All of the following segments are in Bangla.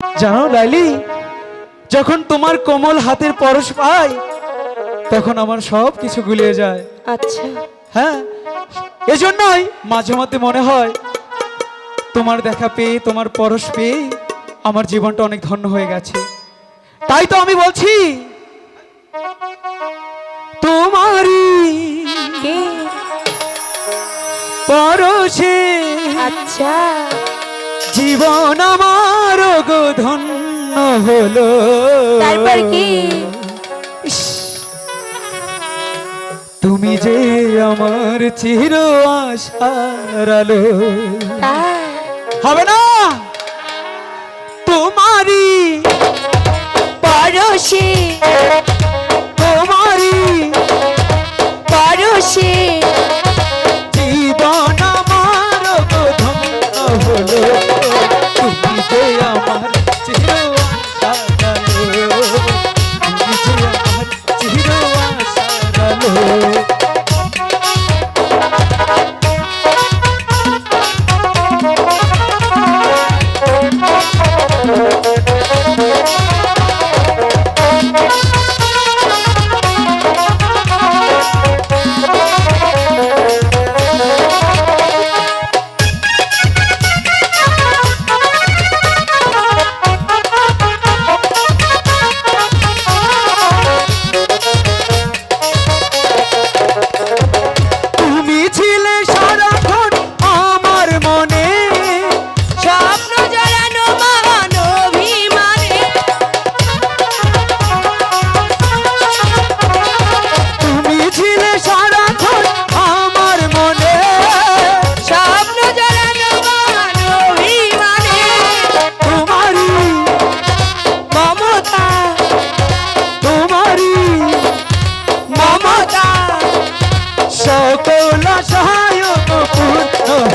জানো লাইলি যখন তোমার কোমল হাতের পরশ পাই তখন আমার সব কিছু গুলিয়ে যায়। আচ্ছা। হ্যাঁ? এজন্যই মাঝে মধ্যে মনে হয় তোমার দেখা পেয়ে তোমার পরশ পেয়ে আমার জীবনটা অনেক ধন্য হয়ে গেছে। তাই তো আমি বলছি তোমারই পরশে আচ্ছা। জীবন আমার গো ধন্য হলো। তারপর কি? তুমি যে আমার চির আশার আলো। হবে না?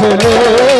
চলে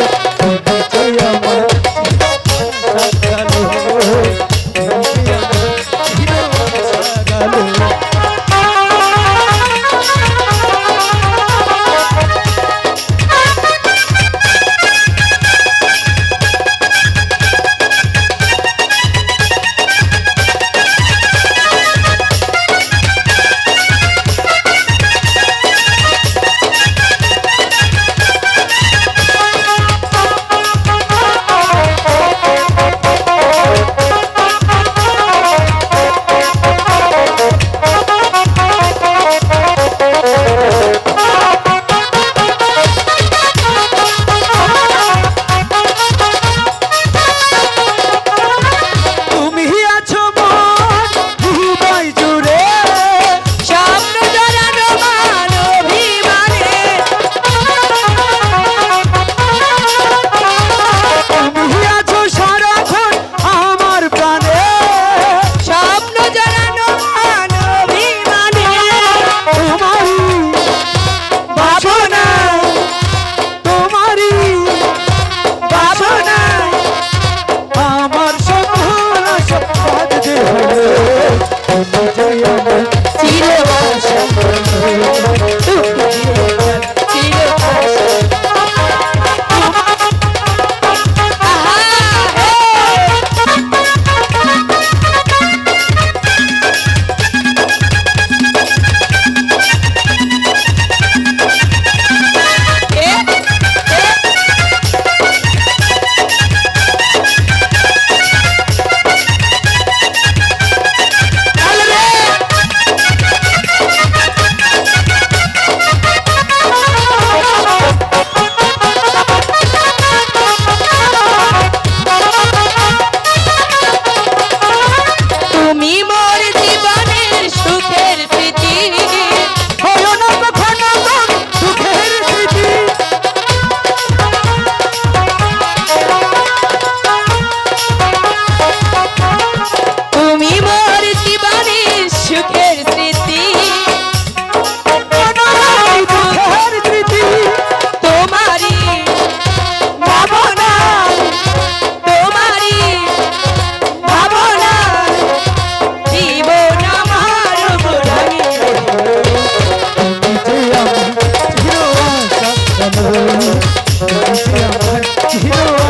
হিরো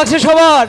লাগছে সবার?